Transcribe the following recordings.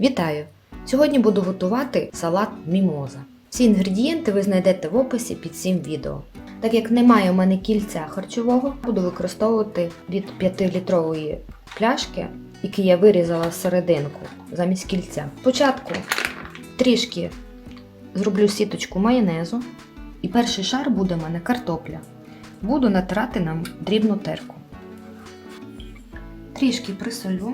Вітаю! Сьогодні буду готувати салат мімоза. Всі інгредієнти ви знайдете в описі під цим відео. Так як немає у мене кільця харчового, буду використовувати від 5-літрової пляшки, які я вирізала серединку замість кільця. Спочатку трішки зроблю сіточку майонезу, і перший шар буде в мене картопля. Буду натирати на дрібну терку. Трішки присолю.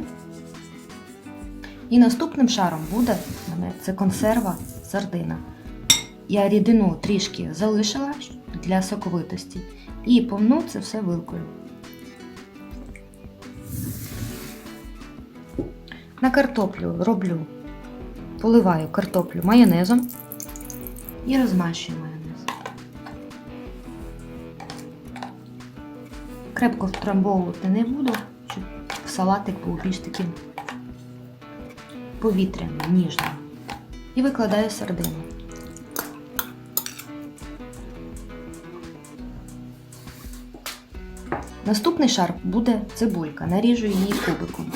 І наступним шаром буде це консерва сардина. Я рідину трішки залишила для соковитості і помну це все вилкою. На картоплю роблю, поливаю картоплю майонезом і розмащую майонез. Крепко втрамбовувати не буду, щоб салатик був більш таким повітряним, ніжним. І викладаю сардину. Наступний шар буде цибулька. Наріжу її кубиком.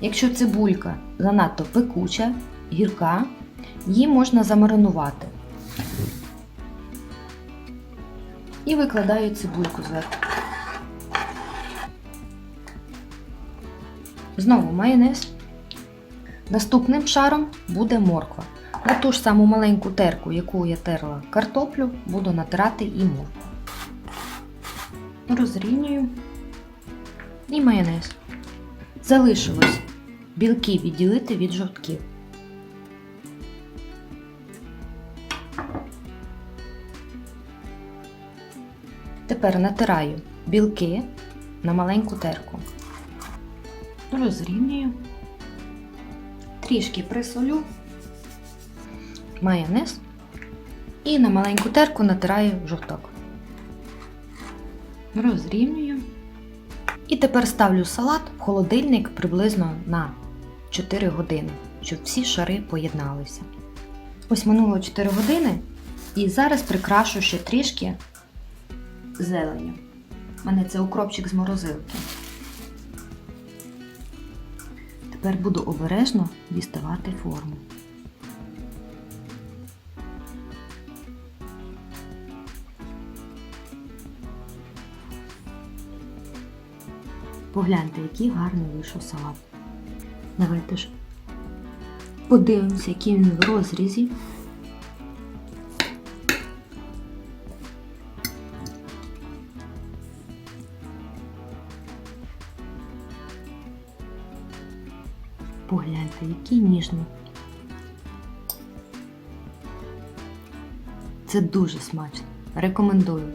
Якщо цибулька занадто пекуча, гірка, її можна замаринувати. І викладаю цибульку зверху. Знову майонез. Наступним шаром буде морква. На ту ж саму маленьку терку, яку я терла картоплю, буду натирати і моркву. Розрівнюю і майонез. Залишилось білки відділити від жовтків. Тепер натираю білки на маленьку терку. Розрівнюю трішки присолю майонез і на маленьку терку натираю жовток. Розрівнюю. І тепер ставлю салат в холодильник приблизно на 4 години, щоб всі шари поєдналися. Ось минуло 4 години, і зараз прикрашу ще трішки зеленю. У мене це укропчик з морозилки. Тепер буду обережно діставати форму. Погляньте, який гарний вийшов салат. Давайте ж подивимося, який він в розрізі. Погляньте, який ніжний. Це дуже смачно. Рекомендую.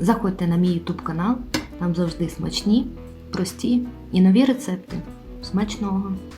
Заходьте на мій YouTube канал, там завжди смачні, прості і нові рецепти. Смачного!